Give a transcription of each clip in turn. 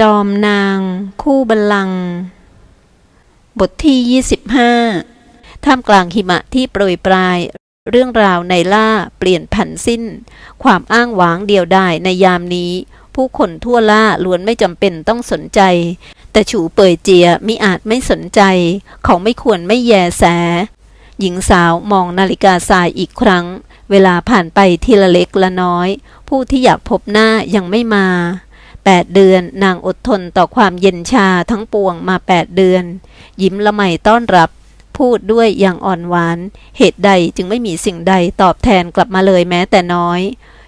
จอมนาง คู่บัลลังก์บทที่ 25 ท่ามกลางหิมะที่โปรยปลาย เรื่องราวในล่าเปลี่ยนผันสิ้น ความอ้างว้างเดียวดายในยามนี้ ผู้คนทั่วล่าล้วนไม่จำเป็นต้องสนใจ แต่ฉูเป่ยเจียมิอาจไม่สนใจ เขาไม่ควรไม่แยแส หญิงสาวมองนาฬิกาทรายอีกครั้ง เวลาผ่านไปทีละเล็กละน้อย ผู้ที่อยากพบหน้ายังไม่มา แปดเดือน นางอดทนต่อความเย็นชาทั้งปวงมาแปดเดือน ยิ้มละไมต้อนรับ พูดด้วยอย่างอ่อนหวาน เหตุใดจึงไม่มีสิ่งใดตอบแทนกลับมาเลยแม้แต่น้อย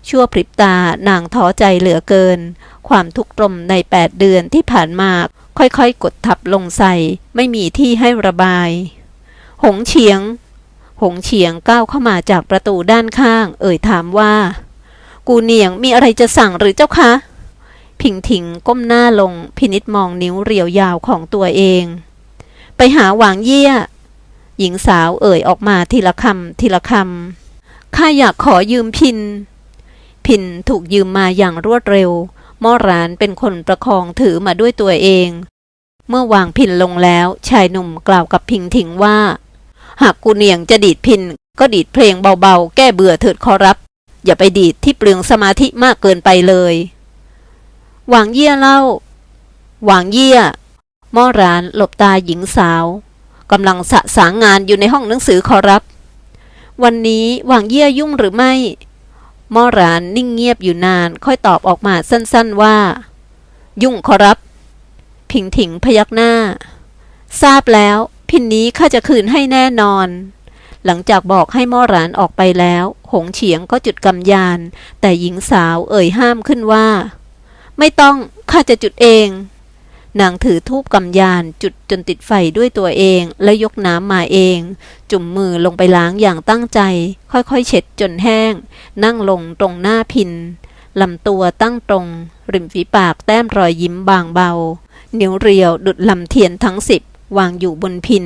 ชั่วพริบตานางท้อใจเหลือเกิน ความทุกข์ตรมในแปดเดือนที่ผ่านมาค่อยๆ กดทับลงใส่ ไม่มีที่ให้ระบาย หงเฉียง หงเฉียงก้าวเข้ามาจากประตูด้านข้าง เอ่ยถามว่า กูเนียงมีอะไรจะสั่งหรือเจ้าคะ พิงถิงก้มหน้าลงพินิษมองนิ้วเรียวยาวของตัวเอง ไปหาหวางเยี่ย หญิงสาวเอ่ยออกมาทีละคำทีละคำข้าอยากขอยืมพิน พินถูกยืมมาอย่างรวดเร็วม่อรานเป็นคนประคองถือมาด้วยตัวเอง เมื่อวางพินลงแล้วชายหนุ่มกล่าวกับพิงถิงว่า หากกูเนียงจะดีดพินก็ดีดเพลงเบาๆ แก้เบื่อเถิดขอรับ อย่าไปดีดที่เปลืองสมาธิมากเกินไปเลย หวางเยี่ยเล่า หวางเยี่ยม่อรานหลบตาหญิงสาวกำลังสะสางงานอยู่ในห้องหนังสือขอรับ วันนี้หวางเยี่ยยุ่งหรือไม่ม่อรานนิ่งเงียบอยู่นานค่อยตอบออกมาสั้นๆว่า ยุ่งขอรับพิงถิงพยักหน้า ทราบแล้ว พินนี้ข้าจะคืนให้แน่นอน หลังจากบอกให้ม่อรานออกไปแล้ว หงเฉียงก็จุดกำยาน แต่หญิงสาวเอ่ยห้ามขึ้นว่า ไม่ต้อง ข้าจะจุดเอง นางถือทูบกำยานจุดจนติดไฟด้วยตัวเอง และยกน้ำมาเอง จุ่มมือลงไปล้างอย่างตั้งใจ ค่อยๆ เช็ดจนแห้ง นั่งลงตรงหน้าพินลำตัวตั้งตรง ริมฝีปากแต้มรอยยิ้มบางเบานิ้วเรียวดุดลำเทียนทั้งสิบวางอยู่บนพิน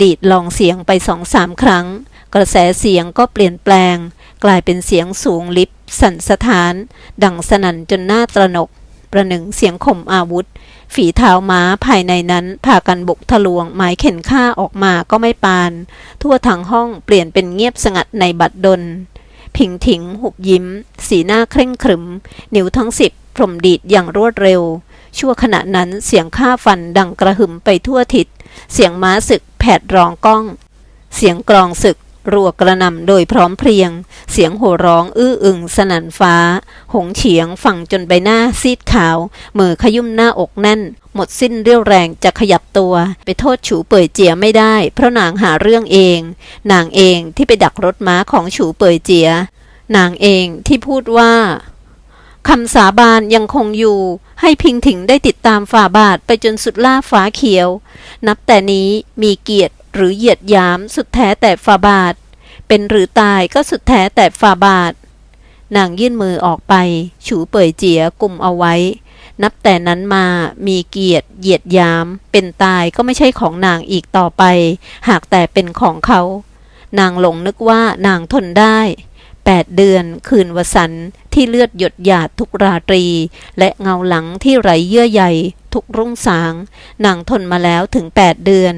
ดีดลองเสียงไปสองสามครั้ง กระแสเสียงก็เปลี่ยนแปลง กลายเป็นเสียงสูงลิบสั่นสะท้าน ดังสนั่นจนหน้าตระหนก ประหนึ่งเสียงข่มอาวุธ ฝีเท้าม้าภายในนั้นพากันบุกทะลวงหมายเข็นฆ่าออกมาก็ไม่ปาน ทั่วทั้งห้องเปลี่ยนเป็นเงียบสงัดในบัดดลพิงถิง หุบยิ้ม สีหน้าเคร่งขรึม นิ้วทั้งสิบพรมดีดอย่างรวดเร็ว ชั่วขณะนั้นเสียงฆ่าฟันดังกระหึ่มไปทั่วทิศ เสียงม้าศึกแผดร้องก้อง เสียงกลองศึก รัวกระนำโดยพร้อมเพรียง เสียงโห่ร้องอื้ออึงสนั่นฟ้า หงเฉียงฟังจนใบหน้าซีดขาว มือขยุ่มหน้าอกแน่น หมดสิ้นเรี่ยวแรงจะขยับตัว ไปโทษฉูเป่ยเจียไม่ได้ เพราะนางหาเรื่องเอง นางเองที่ไปดักรถม้าของฉูเป่ยเจีย นางเองที่พูดว่าคำสาบานยังคงอยู่ ให้พิงถิงได้ติดตามฝ่าบาทไปจนสุดล่าฟ้าเขียว นับแต่นี้มีเกียรติหรือเหยียดยามสุดแท้แต่ฝ่าบาท เป็นหรือตายก็สุดแท้แต่ฝ่าบาท นางยื่นมือออกไป ฉูเป่ยเจียกลุ่มเอาไว้ นับแต่นั้นมามีเกียรติเหยียดยาม เป็นตายก็ไม่ใช่ของนางอีกต่อไป หากแต่เป็นของเขา นางหลงนึกว่านางทนได้ แปดเดือนคืนวสันที่เลือดหยดหยาดทุกราตรี และเงาหลังที่ไร้เยื่อใยทุกรุ่งสางนางทนมาแล้วถึงแปดเดือน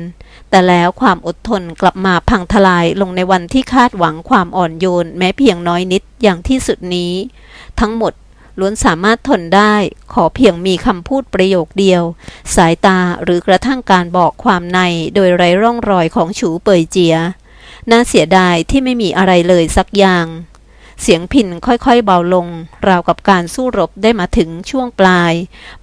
แต่แล้วความอดทนกลับมาพังทลายลงในวันที่คาดหวังความอ่อนโยนแม้เพียงน้อยนิดอย่างที่สุดนี้ ทั้งหมดล้วนสามารถทนได้ ขอเพียงมีคำพูดประโยคเดียว สายตาหรือกระทั่งการบอกความในโดยไร้ร่องรอยของฉูเปยเจีย น่าเสียดายที่ไม่มีอะไรเลยสักอย่าง เสียงพินค่อยๆเบาลง ราวกับการสู้รบได้มาถึงช่วงปลาย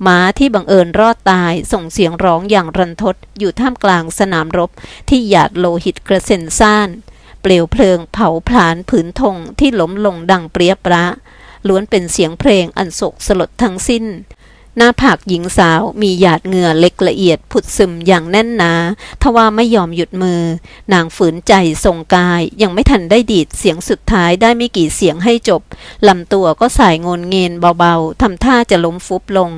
ม้าที่บังเอิญรอดตายส่งเสียงร้องอย่างรันทด อยู่ท่ามกลางสนามรบ ที่หยาดโลหิตกระเซ็นซ่าน เปลวเพลิงเผาผลาญผืนธงที่ล้มลงดังเปรียบประล้วนเป็นเสียงเพลงอันโศกสลดทั้งสิ้น หน้าผากหญิงสาวมีหยาดเหงื่อเล็กละเอียดผุดซึมอย่างแน่นหนาทว่าไม่ยอมหยุดมือ นางฝืนใจทรงกายยังไม่ทันได้ดีดเสียงสุดท้ายได้ไม่กี่เสียงให้จบลำตัวก็สายงนเงินเบาๆทำท่าจะล้มฟุบลง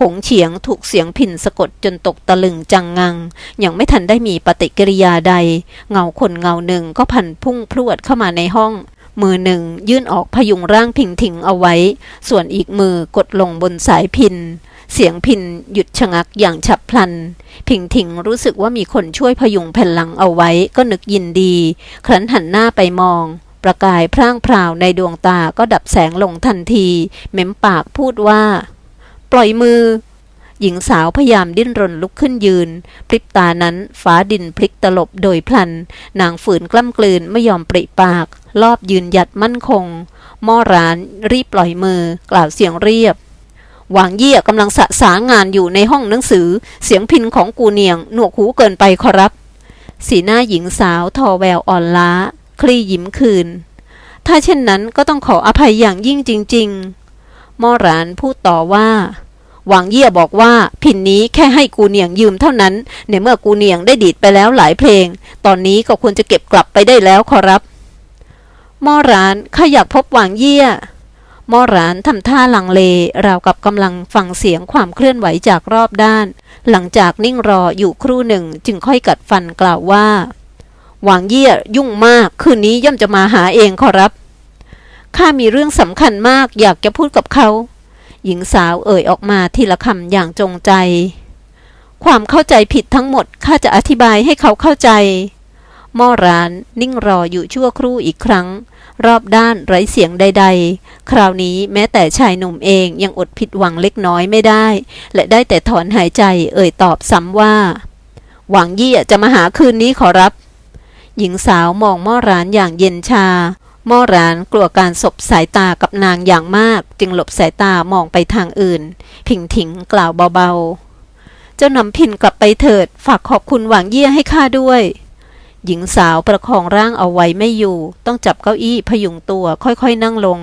หงเฉียงถูกเสียงพินสะกดจนตกตะลึงจังงัง ยังไม่ทันได้มีปฏิกิริยาใด เงาคนเงาหนึ่งก็พันพุ่งพรวดเข้ามาในห้อง มือหนึ่งยื่นออกพยุงร่างพิงถิงเอาไว้ ส่วนอีกมือกดลงบนสายพิน เสียงพินหยุดชะงักอย่างฉับพลัน พิงถิงรู้สึกว่ามีคนช่วยพยุงแผ่นหลังเอาไว้ก็นึกยินดี ครั้นหันหน้าไปมอง ประกายพร่างพราวในดวงตาก็ดับแสงลงทันที เม้มปากพูดว่า ปล่อยมือหญิงสาวพยายามดิ้นรนลุกขึ้นยืน พริบตานั้นฟ้าดินพลิกตลบโดยพลัน นางฝืนกล้ำกลืนไม่ยอมปริปาก รอบยืนหยัดมั่นคงหม้อร้านรีบปล่อยมือ กล่าวเสียงเรียบ หวางเยี่ยกำลังสะสางานอยู่ในห้องหนังสือ เสียงพินของกูเนียง หนวกหูเกินไปขอรับ สีหน้าหญิงสาวทอแววอ่อนล้า คลี่ยิ้มคืน ถ้าเช่นนั้นก็ต้องขออภัยอย่างยิ่งจริง ๆม้อรานพูดต่อว่า หวางเยี่ยบอกว่าพินนี้แค่ให้กูเนียงยืมเท่านั้น ในเมื่อกูเนียงได้ดีดไปแล้วหลายเพลง ตอนนี้ก็ควรจะเก็บกลับไปได้แล้วขอรับ ม้อร้านข้าอยากพบหวางเยี่ยหม้อร้านทำท่าลังเล ราวกับกำลังฟังเสียงความเคลื่อนไหวจากรอบด้าน หลังจากนิ่งรออยู่ครู่หนึ่งจึงค่อยกัดฟันกล่าวว่า หวางเยี่ยยุ่งมาก คืนนี้ย่อมจะมาหาเองขอรับ ข้ามีเรื่องสำคัญมากอยากจะพูดกับเขา หญิงสาวเอ่ยออกมาทีละคำอย่างจงใจ ความเข้าใจผิดทั้งหมดข้าจะอธิบายให้เขาเข้าใจหม้อร้านนิ่งรออยู่ชั่วครู่อีกครั้ง รอบด้านไร้เสียงใด ๆ คราวนี้แม้แต่ชายหนุ่มเองยังอดผิดหวังเล็กน้อยไม่ได้ และได้แต่ถอนหายใจเอ่ยตอบซ้ำว่า หวังเยี่ยจะมาหาคืนนี้ขอรับ หญิงสาวมองม้อร้านอย่างเย็นชาม้อร้านกลัวการสบสายตากับนางอย่างมาก จึงหลบสายตามองไปทางอื่นพิงถิงกล่าวเบาๆ เจ้านำพินกลับไปเถิด ฝากขอบคุณหวังเยี่ยให้ข้าด้วย หญิงสาวประคองร่างเอาไว้ไม่อยู่ ต้องจับเก้าอี้พยุงตัวค่อยๆนั่งลง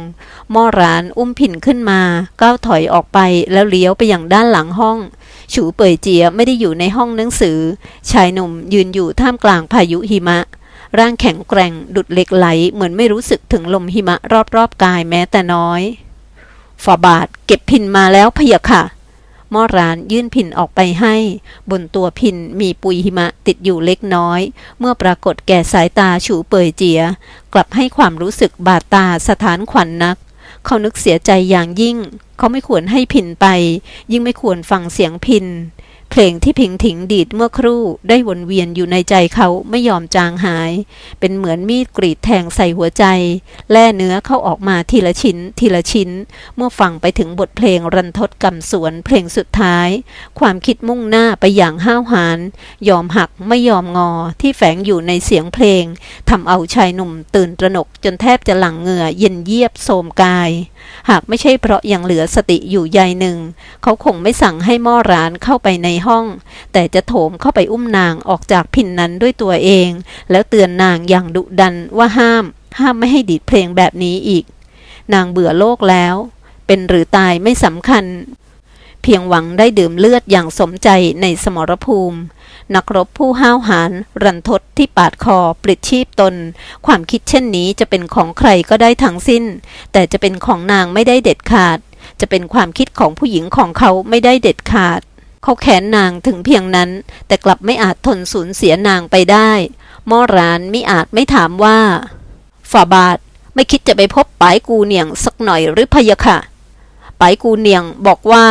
หม้อร้านอุ้มผินขึ้นมา ก้าวถอยออกไปแล้วเลี้ยวไปอย่างด้านหลังห้อง ฉูเป่ยเจียไม่ได้อยู่ในห้องหนังสือ ชายหนุ่มยืนอยู่ท่ามกลางพายุหิมะ ร่างแข็งแกร่งดุดเหล็กไหล เหมือนไม่รู้สึกถึงลมหิมะรอบๆกายแม้แต่น้อยฝาบาทเก็บพินมาแล้วพะยะค่ะ หม้อร้านยื่นพินออกไปให้ บนตัวพินมีปุยหิมะติดอยู่เล็กน้อย เมื่อปรากฏแก่สายตาฉูเปยเจีย กลับให้ความรู้สึกบาดตาสถานขวัญนนัก เขานึกเสียใจอย่างยิ่ง เขาไม่ควรให้พินไป ยิ่งไม่ควรฟังเสียงพิน เพลงที่พิงถิงดีดเมื่อครู่ได้วนเวียนอยู่ในใจเขาไม่ยอมจางหาย เป็นเหมือนมีดกรีดแทงใส่หัวใจ แล่เนื้อเข้าออกมาทีละชิ้น ทีละชิ้น เมื่อฟังไปถึงบทเพลงรันทดกำสวนเพลงสุดท้าย ความคิดมุ่งหน้าไปอย่างห้าวหาญยอมหักไม่ยอมงอที่แฝงอยู่ในเสียงเพลงทำเอาชายหนุ่มตื่นตระหนกจนแทบจะหลั่งเหงื่อเย็นเยียบโสมกาย หากไม่ใช่เพราะยังเหลือสติอยู่ใยหนึ่ง เขาคงไม่สั่งให้หม้อร้านเข้าไปในห้อง แต่จะโถมเข้าไปอุ้มนางออกจากพินนั้นด้วยตัวเอง แล้วเตือนนางอย่างดุดันว่าห้าม ห้ามไม่ให้ดีดเพลงแบบนี้อีก นางเบื่อโลกแล้ว เป็นหรือตายไม่สำคัญ เพียงหวังได้ดื่มเลือดอย่างสมใจในสมรภูมิ นักรบผู้ห้าวหาญรันทดที่ปาดคอปลิดชีพตน ความคิดเช่นนี้จะเป็นของใครก็ได้ทั้งสิ้น แต่จะเป็นของนางไม่ได้เด็ดขาด จะเป็นความคิดของผู้หญิงของเขาไม่ได้เด็ดขาด เขาแขนนางถึงเพียงนั้น แต่กลับไม่อาจทนสูญเสียนางไปได้ม้อร้านมิอาจไม่ถามว่าฝ่าบาทไม่คิดจะไปพบปายกูเนียงสักหน่อยหรือพะยะค่ะปายกูเนียงบอกว่า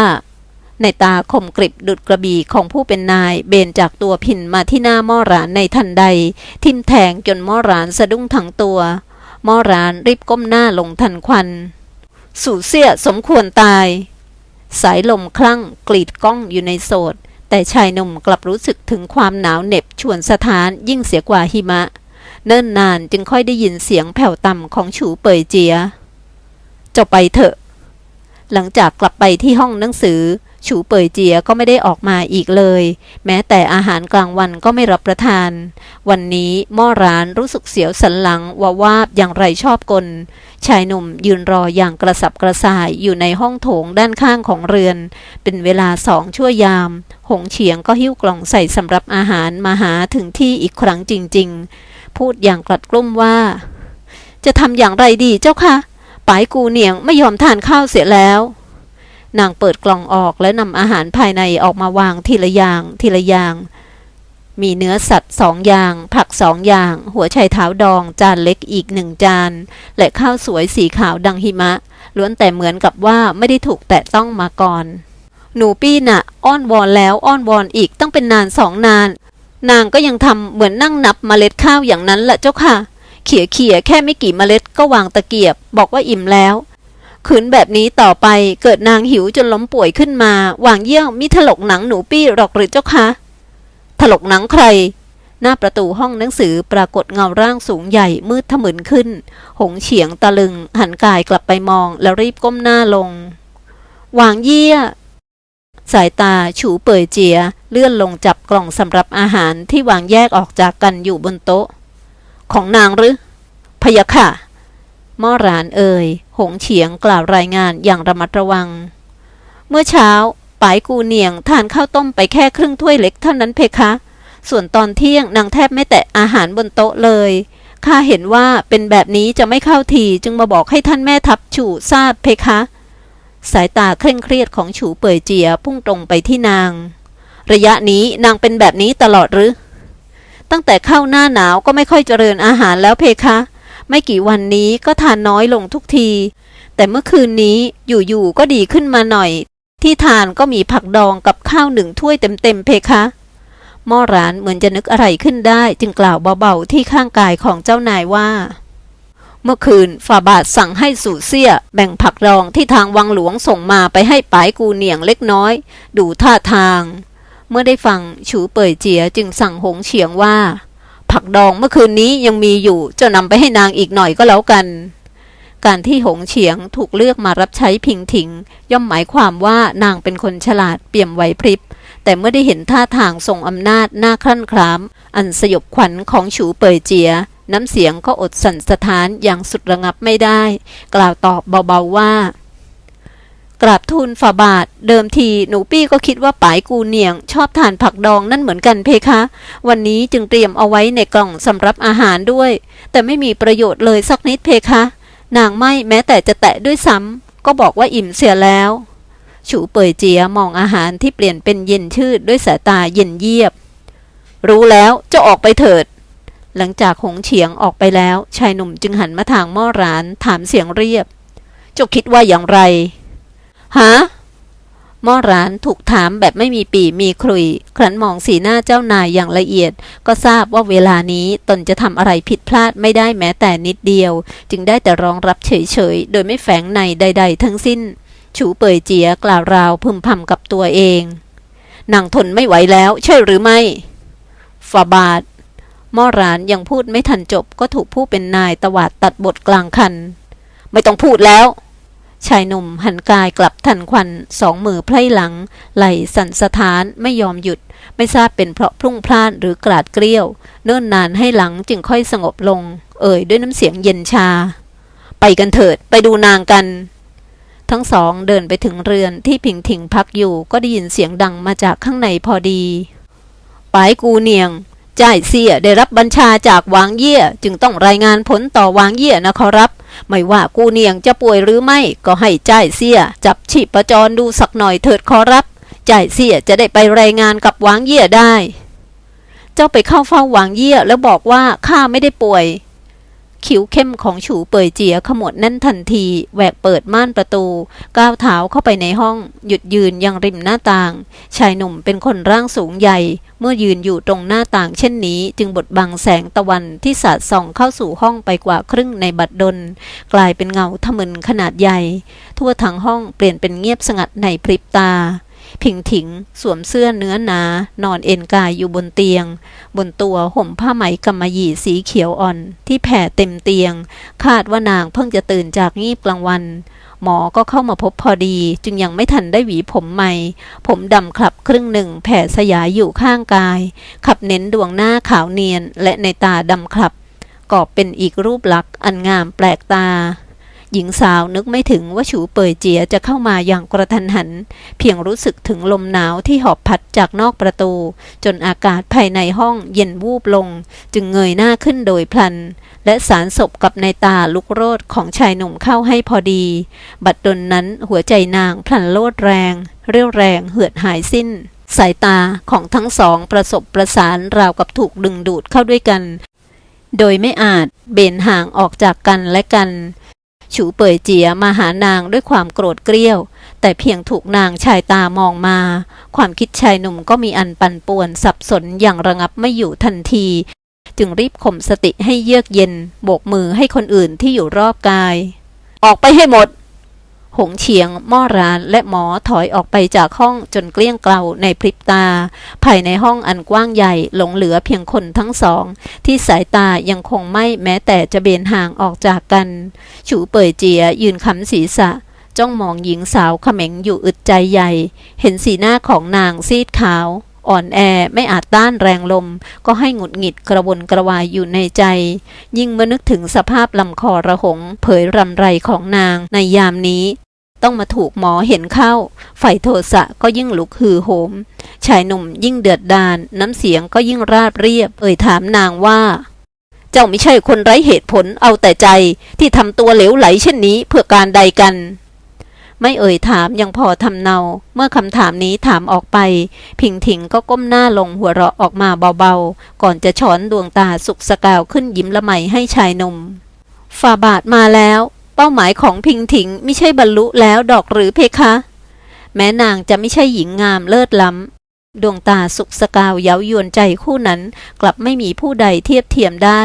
ในตาคมกริบดุดกระบี่ของผู้เป็นนาย เบนจากตัวพินมาที่หน้าหม้อร้านในทันใด ทิ่มแทงจนหม้อร้านสะดุ้งทั้งตัวหม้อร้านรีบก้มหน้าลงทันควัน สู่เสียสมควรตาย สายลมคลั่งกรีดก้องอยู่ในโสดแต่ชายหนุ่มกลับรู้สึกถึงความหนาวเหน็บชวนสถานยิ่งเสียกว่าหิมะ เนิ่นนานจึงค่อยได้ยินเสียงแผ่วต่ำของฉูเปยเจีย เจ้าไปเถอะ หลังจากกลับไปที่ห้องหนังสือ ฉูเป่ยเจียก็ไม่ได้ออกมาอีกเลย แม้แต่อาหารกลางวันก็ไม่รับประทาน วันนี้หม้อร้านรู้สึกเสียวสันหลังว่าวาบอย่างไรชอบกล ชายหนุ่มยืนรออย่างกระสับกระส่ายอยู่ในห้องโถงด้านข้างของเรือน เป็นเวลาสองชั่วยาม หงเฉียงก็หิ้วกล่องใส่สำหรับอาหารมาหาถึงที่อีกครั้งจริง ๆ พูดอย่างกลัดกลุ้มว่า จะทำอย่างไรดีเจ้าคะป๋ายกูเหนียงไม่ยอมทานข้าวเสียแล้ว นางเปิดกล่องออกและนำอาหารภายในออกมาวางทีละอย่างทีละอย่าง มีเนื้อสัตว์สองอย่าง ผักสองอย่าง หัวไชเท้าดองจานเล็กอีกหนึ่งจาน และข้าวสวยสีขาวดังหิมะ ล้วนแต่เหมือนกับว่าไม่ได้ถูกแตะต้องมาก่อน หนูปี้น่ะ อ้อนวอนแล้วอ้อนวอนอีกต้องเป็นนานสองนาน นางก็ยังทำเหมือนนั่งนับเมล็ดข้าวอย่างนั้นแหละเจ้าค่ะเขี่ยเขี่ยแค่ไม่กี่เมล็ดก็วางตะเกียบ บอกว่าอิ่มแล้ว ขืนแบบนี้ต่อไปเกิดนางหิวจนล้มป่วยขึ้นมา หวางเยี่ยงมิถลกหนังหนูปี้หรอกหรือเจ้าคะ ถลกหนังใคร หน้าประตูห้องหนังสือปรากฏเงาร่างสูงใหญ่มืดถมึนขึ้น หงเฉียงตะลึง หันกายกลับไปมองแล้วรีบก้มหน้าลง หวางเยี่ยสายตาฉูเป่ยเจีย เลื่อนลงจับกล่องสำหรับอาหารที่วางแยกออกจากกันอยู่บนโต๊ะ ของนางหรือพยะค่ะ ม่อรานเอ่ย หงเฉียงกล่าวรายงานอย่างระมัดระวัง เมื่อเช้าปายกูเนียงทานข้าวต้มไปแค่ครึ่งถ้วยเล็กเท่านั้นเพคะ ส่วนตอนเที่ยงนางแทบไม่แตะอาหารบนโต๊ะเลยข้าเห็นว่าเป็นแบบนี้จะไม่เข้าทีจึงมาบอกให้ท่านแม่ทัพฉู่ทราบเพคะ สายตาเคร่งเครียดของฉูเป่ยเจียพุ่งตรงไปที่นาง ระยะนี้นางเป็นแบบนี้ตลอดหรือ ตั้งแต่เข้าหน้าหนาวก็ไม่ค่อยเจริญอาหารแล้วเพคะ ไม่กี่วันนี้ก็ทานน้อยลงทุกที แต่เมื่อคืนนี้อยู่ๆก็ดีขึ้นมาหน่อย ที่ทานก็มีผักดองกับข้าวหนึ่งถ้วยเต็มๆเพคะม่อร้านเหมือนจะนึกอะไรขึ้นได้ จึงกล่าวเบาๆที่ข้างกายของเจ้านายว่า เมื่อคืนฝ่าบาทสั่งให้สู่เสี้ย แบ่งผักดองที่ทางวังหลวงส่งมาไปให้ปายกูเหนียงเล็กน้อย ดูท่าทาง เมื่อได้ฟังฉูเป่ยเจียจึงสั่งหงเฉียงว่า ผักดองเมื่อคืนนี้ยังมีอยู่จะนำไปให้นางอีกหน่อยก็แล้วกัน การที่หงเฉียงถูกเลือกมารับใช้พิงถิง ย่อมหมายความว่านางเป็นคนฉลาดเปี่ยมไหวพริบ แต่เมื่อได้เห็นท่าทางทรงอำนาจหน้าครั่นครามอันสยบขวัญของฉูเปยเจีย น้ำเสียงก็อดสั่นสะท้านอย่างสุดระงับไม่ได้ กล่าวตอบเบาๆว่า กราบทูลฝ่าบาท เดิมทีหนูปี้ก็คิดว่าป๋ายกูเนียง ชอบทานผักดองนั่นเหมือนกันเพคะ วันนี้จึงเตรียมเอาไว้ในกล่องสำรับอาหารด้วย แต่ไม่มีประโยชน์เลยสักนิดเพคะ นางไม่แม้แต่จะแตะด้วยซ้ำก็บอกว่าอิ่มเสียแล้ว ฉูเป่ยเจียมองอาหารที่เปลี่ยนเป็นเย็นชืดด้วยสายตาเย็นเยียบ รู้แล้วจะออกไปเถิด หลังจากหงเฉียงออกไปแล้ว ชายหนุ่มจึงหันมาทางม้อร้านถามเสียงเรียบเจ้าคิดว่าอย่างไร ฮะม้อร้านถูกถามแบบไม่มีปีมีครุย ครั้นมองสีหน้าเจ้านายอย่างละเอียด ก็ทราบว่าเวลานี้ตนจะทำอะไรผิดพลาดไม่ได้แม้แต่นิดเดียว จึงได้แต่ร้องรับเฉยๆ โดยไม่แฝงในใด ๆ ทั้งสิ้นฉูเป่ยเจียกล่าวราวพึมพำกับตัวเองนางทนไม่ไหวแล้วใช่หรือไม่ฝาบาทม้อร้านยังพูดไม่ทันจบก็ถูกผู้เป็นนายตวาดตัดบทกลางคัน ไม่ต้องพูดแล้ว ชายหนุ่มหันกายกลับทันควันสองมือไพร่หลัง ไหลสั่นสะท้านไม่ยอมหยุด ไม่ทราบเป็นเพราะพรุ่งพล่านหรือกราดเกลี้ยว เนิ่นนานให้หลังจึงค่อยสงบลง เอ่ยด้วยน้ำเสียงเย็นชา ไปกันเถิดไปดูนางกัน ทั้งสองเดินไปถึงเรือนที่ผิงถิงพักอยู่ก็ได้ยินเสียงดังมาจากข้างในพอดีปายกูเนียงจ่ายเสียได้รับบัญชาจากวางเยี่ยจึงต้องรายงานผลต่อวางเยี่ยนะขอรับ ไม่ว่ากูเนียงจะป่วยหรือไม่ก็ให้จ่ายเสีย จับชีพจรดูสักหน่อยเถิดขอรับจ่ายเสียจะได้ไปรายงานกับหวางเยี่ยได้ เจ้าไปเข้าเฝ้าหวางเยี่ยแล้วบอกว่าข้าไม่ได้ป่วย คิ้วเข้มของฉูเป่ยเจียขมวดแน่นทันทีแหวกเปิดม่านประตู ก้าวเท้าเข้าไปในห้อง หยุดยืนยังริมหน้าต่าง ชายหนุ่มเป็นคนร่างสูงใหญ่ เมื่อยืนอยู่ตรงหน้าต่างเช่นนี้ จึงบดบังแสงตะวันที่สาดส่องเข้าสู่ห้องไปกว่าครึ่งในบัดดล กลายเป็นเงาทะมึนขนาดใหญ่ ทั่วทั้งห้องเปลี่ยนเป็นเงียบสงัดในพริบตา ผิงถิง สวมเสื้อเนื้อหนา นอนเอนกายอยู่บนเตียง บนตัวห่มผ้าไหมกำมะหยี่สีเขียวอ่อน ที่แผ่เต็มเตียง คาดว่านางเพิ่งจะตื่นจากงีบกลางวัน หมอก็เข้ามาพบพอดี จึงยังไม่ทันได้หวีผมใหม่ ผมดำคลับครึ่งหนึ่ง แผ่สยายอยู่ข้างกาย ขับเน้นดวงหน้าขาวเนียน และในตาดำคลับกอบเป็นอีกรูปลักษณ์อันงามแปลกตา หญิงสาวนึกไม่ถึงว่าฉูเป่ยเจียจะเข้ามาอย่างกระทันหัน เพียงรู้สึกถึงลมหนาวที่หอบพัดจากนอกประตู จนอากาศภายในห้องเย็นวูบลง จึงเงยหน้าขึ้นโดยพลัน และสารศพกับในตาลุกโรดของชายหนุ่มเข้าให้พอดี บัดดลนั้นหัวใจนางพลันโลดแรง เรียวแรงเหือดหายสิ้น สายตาของทั้งสองประสบประสานราวกับถูกดึงดูดเข้าด้วยกัน โดยไม่อาจเบนห่างออกจากกันและกัน ฉูเป่ยเจียมาหานางด้วยความโกรธเกรี้ยว แต่เพียงถูกนางชายตามองมา ความคิดชายหนุ่มก็มีอันปั่นป่วนสับสนอย่างระงับไม่อยู่ทันที จึงรีบข่มสติให้เยือกเย็น โบกมือให้คนอื่นที่อยู่รอบกาย ออกไปให้หมด หงเฉียงม่อรานและหมอถอยออกไปจากห้องจนเกลี้ยงเกลาในพริบตา ภายในห้องอันกว้างใหญ่หลงเหลือเพียงคนทั้งสอง ที่สายตายังคงไม่แม้แต่จะเบนห่างออกจากกัน ฉูเป่ยเจียยืนคำศีรษะ จ้องมองหญิงสาวเขม็งอยู่อึดใจใหญ่ เห็นสีหน้าของนางซีดขาว อ่อนแอไม่อาจต้านแรงลม ก็ให้หงุดหงิดกระวนกระวายอยู่ในใจ ยิ่งเมื่อนึกถึงสภาพลำคอระหง เผยรำไรของนางในยามนี้ ต้องมาถูกหมอเห็นเข้าไฟโทสะก็ยิ่งลุกฮือโหม ชายหนุ่มยิ่งเดือดดาลน้ำเสียงก็ยิ่งราบเรียบ เอ่ยถามนางว่า เจ้าไม่ใช่คนไร้เหตุผลเอาแต่ใจที่ทำตัวเหลวไหลเช่นนี้เพื่อการใดกัน ไม่เอ่ยถามยังพอทำเนา เมื่อคำถามนี้ถามออกไป พิงถิงก็ก้มหน้าลงหัวเราะออกมาเบาๆ ก่อนจะช้อนดวงตาสุกสกาวขึ้นยิ้มละไมให้ชายนมฝ่าบาทมาแล้ว เป้าหมายของพิงถิงไม่ใช่บรรลุแล้วดอกหรือเพคะ แม้นางจะไม่ใช่หญิงงามเลิศล้ำดวงตาสุกสกาวเย้ายวนใจคู่นั้นกลับไม่มีผู้ใดเทียบเทียมได้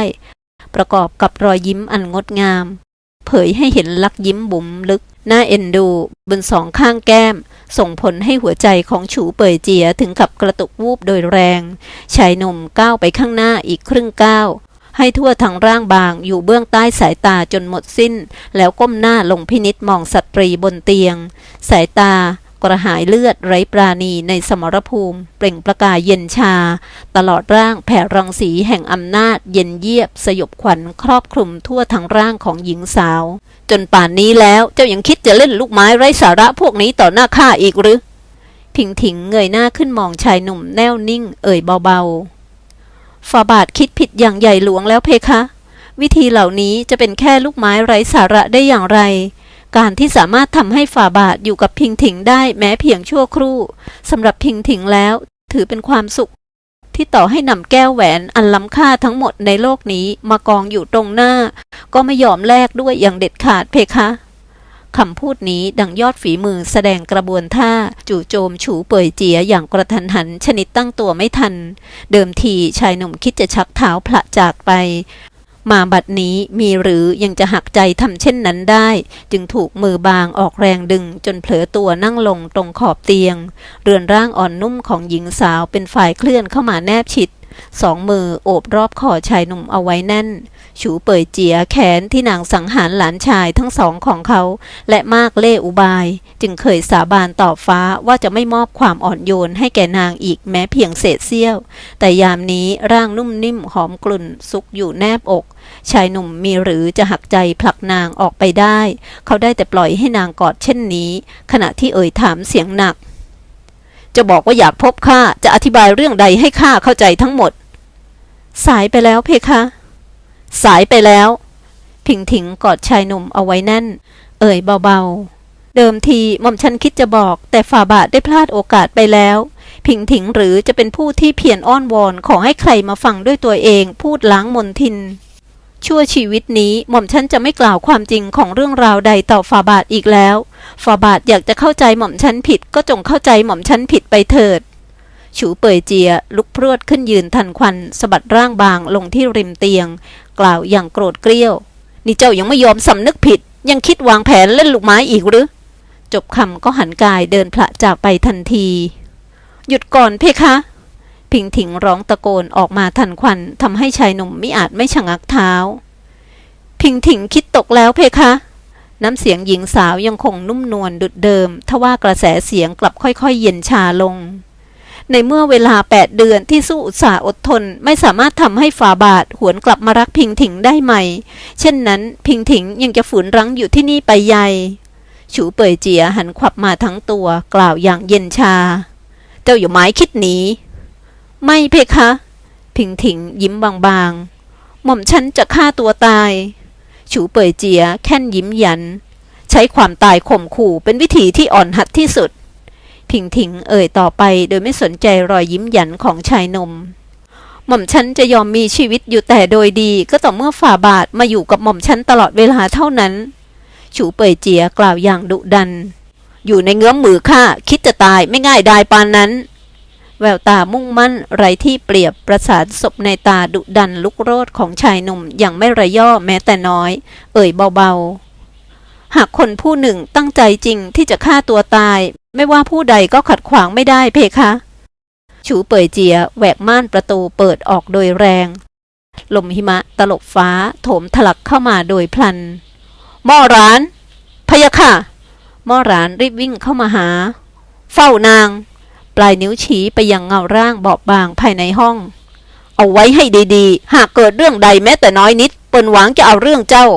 ประกอบกับรอยยิ้มอันงดงาม เผยให้เห็นลักยิ้มบุ๋มลึก น่าเอ็นดูบนสองข้างแก้ม ส่งผลให้หัวใจของฉูเป่ยเจียถึงกับกระตุกวูบโดยแรง ชายหนุ่มก้าวไปข้างหน้าอีกครึ่งก้าวให้ทั่วทั้งร่างบางอยู่เบื้องใต้สายตาจนหมดสิ้น แล้วก้มหน้าลงพินิษมองสตรีบนเตียง สายตา กระหายเลือดไร้ปราณีในสมรภูมิ เปล่งประกายเย็นชา ตลอดร่างแผ่รังสีแห่งอำนาจ เย็นเยียบ สยบขวัญครอบคลุมทั่วทั้งร่างของหญิงสาว จนป่านนี้แล้วเจ้ายังคิดจะเล่นลูกไม้ไร้สาระพวกนี้ต่อหน้าข้าอีกหรือพิงถิงเงยหน้าขึ้นมองชายหนุ่มแน่วนิ่ง เอ่ยเบาๆฟาบาทคิดผิดอย่างใหญ่หลวงแล้วเพคะ วิธีเหล่านี้จะเป็นแค่ลูกไม้ไร้สาระได้อย่างไร การที่สามารถทำให้ฝ่าบาทอยู่กับพิงถิงได้แม้เพียงชั่วครู่สำหรับพิงถิงแล้ว ถือเป็นความสุข ที่ต่อให้นำแก้วแหวนอันล้ำค่าทั้งหมดในโลกนี้มากองอยู่ตรงหน้า ก็ไม่ยอมแลกด้วยอย่างเด็ดขาดเพคะคำพูดนี้ดังยอดฝีมือแสดงกระบวนท่า จู่โจมฉูเป่ยเจียอย่างกระทันหันชนิดตั้งตัวไม่ทัน เดิมทีชายหนุ่มคิดจะชักเท้าพละจากไป มาบัดนี้มีหรือยังจะหักใจทำเช่นนั้นได้ จึงถูกมือบางออกแรงดึงจนเผลอตัวนั่งลงตรงขอบเตียง เรือนร่างอ่อนนุ่มของหญิงสาวเป็นฝ่ายเคลื่อนเข้ามาแนบชิด สองมือโอบรอบคอชายหนุ่มเอาไว้แน่น ฉูเป่ยเจียแขนที่นางสังหารหลานชายทั้งสองของเขา และมากเล่อุบาย จึงเคยสาบานต่อฟ้าว่าจะไม่มอบความอ่อนโยนให้แก่นางอีกแม้เพียงเศษเสี้ยว แต่ยามนี้ร่างนุ่มนิ่มหอมกลุ่นซุกอยู่แนบอก ชายหนุ่มมีหรือจะหักใจผลักนางออกไปได้ เขาได้แต่ปล่อยให้นางกอดเช่นนี้ ขณะที่เอ่ยถามเสียงหนัก จะบอกว่าอยากพบข้าจะอธิบายเรื่องใดให้ข้าเข้าใจทั้งหมด สายไปแล้วเพคะ สายไปแล้วพิงถิงกอดชายหนุ่มเอาไว้แน่น เอ่ยเบาๆ เดิมทีหม่อมฉันคิดจะบอก แต่ฝ่าบาทได้พลาดโอกาสไปแล้วพิงถิงหรือจะเป็นผู้ที่เพียรอ้อนวอนขอให้ใครมาฟังด้วยตัวเอง พูดล้างมนทิน ชั่วชีวิตนี้หม่อมฉันจะไม่กล่าวความจริงของเรื่องราวใดต่อฝ่าบาทอีกแล้ว ฝ่าบาทอยากจะเข้าใจหม่อมฉันผิด ก็จงเข้าใจหม่อมฉันผิดไปเถิดฉูเปยเจียลุกพรวดขึ้นยืนทันควันสะบัดร่างบางลงที่ริมเตียง กล่าวอย่างโกรธเกรี้ยว นี่เจ้ายังไม่ยอมสำนึกผิด ยังคิดวางแผนเล่นลูกไม้อีกหรือ จบคำก็หันกายเดินพละจากไปทันที หยุดก่อนเพคะ พิงถิงร้องตะโกนออกมาทันควันทำให้ชายหนุ่มมิอาจไม่ชะงักเท้า พิงถิงคิดตกแล้วเพคะ น้ำเสียงหญิงสาวยังคงนุ่มนวลดุดเดิม ทว่ากระแสเสียงกลับค่อยๆ เย็นชาลง ในเมื่อเวลาแปดเดือนที่สู้อุตสาห์อดทน ไม่สามารถทำให้ฝาบาทหวนกลับมารักพิงถิงได้ใหม่ เช่นนั้นพิงถิงยังจะฝืนรั้งอยู่ที่นี่ไปใหญ่ฉูเป่ยเจียหันขวับมาทั้งตัวกล่าวอย่างเย็นชา เจ้าอย่าหมายคิดหนี ไม่เพคะ พิงถิงยิ้มบางๆ หม่อมฉันจะฆ่าตัวตายฉูเป่ยเจียแค่นยิ้มยัน ใช้ความตายข่มขู่เป็นวิธีที่อ่อนหัดที่สุด พิงถิงเอ่ยต่อไปโดยไม่สนใจรอยยิ้มหยันของชายหนม หม่อมฉันจะยอมมีชีวิตอยู่แต่โดยดีก็ต่อเมื่อฝ่าบาทมาอยู่กับหม่อมฉันตลอดเวลาเท่านั้นฉูเป่ยเจียกล่าวอย่างดุดัน อยู่ในเงื้อมมือข้าคิดจะตายไม่ง่ายดายปานนั้น แววตามุ่งมั่นไรที่เปรียบประสานศพในตาดุดันลุกโรดของชายหนุ่มอย่างไม่ระย่อแม้แต่น้อย เอ่ยเบาๆหากคนผู้หนึ่งตั้งใจจริงที่จะฆ่าตัวตาย ไม่ว่าผู้ใดก็ขัดขวางไม่ได้เพคะ ชูเป่ยเจียแหวกม่านประตูเปิดออกโดยแรง ลมหิมะตลบฟ้าโถมทะลักเข้ามาโดยพลัน หม้อร้านพยะค่ะหม้อร้านรีบวิ่งเข้ามาหา เฝ้านาง ปลายนิ้วชี้ไปยังเงาร่างบอบบางภายในห้อง เอาไว้ให้ดีๆ หากเกิดเรื่องใดแม้แต่น้อยนิดเปินหวังจะเอาเรื่องเจ้า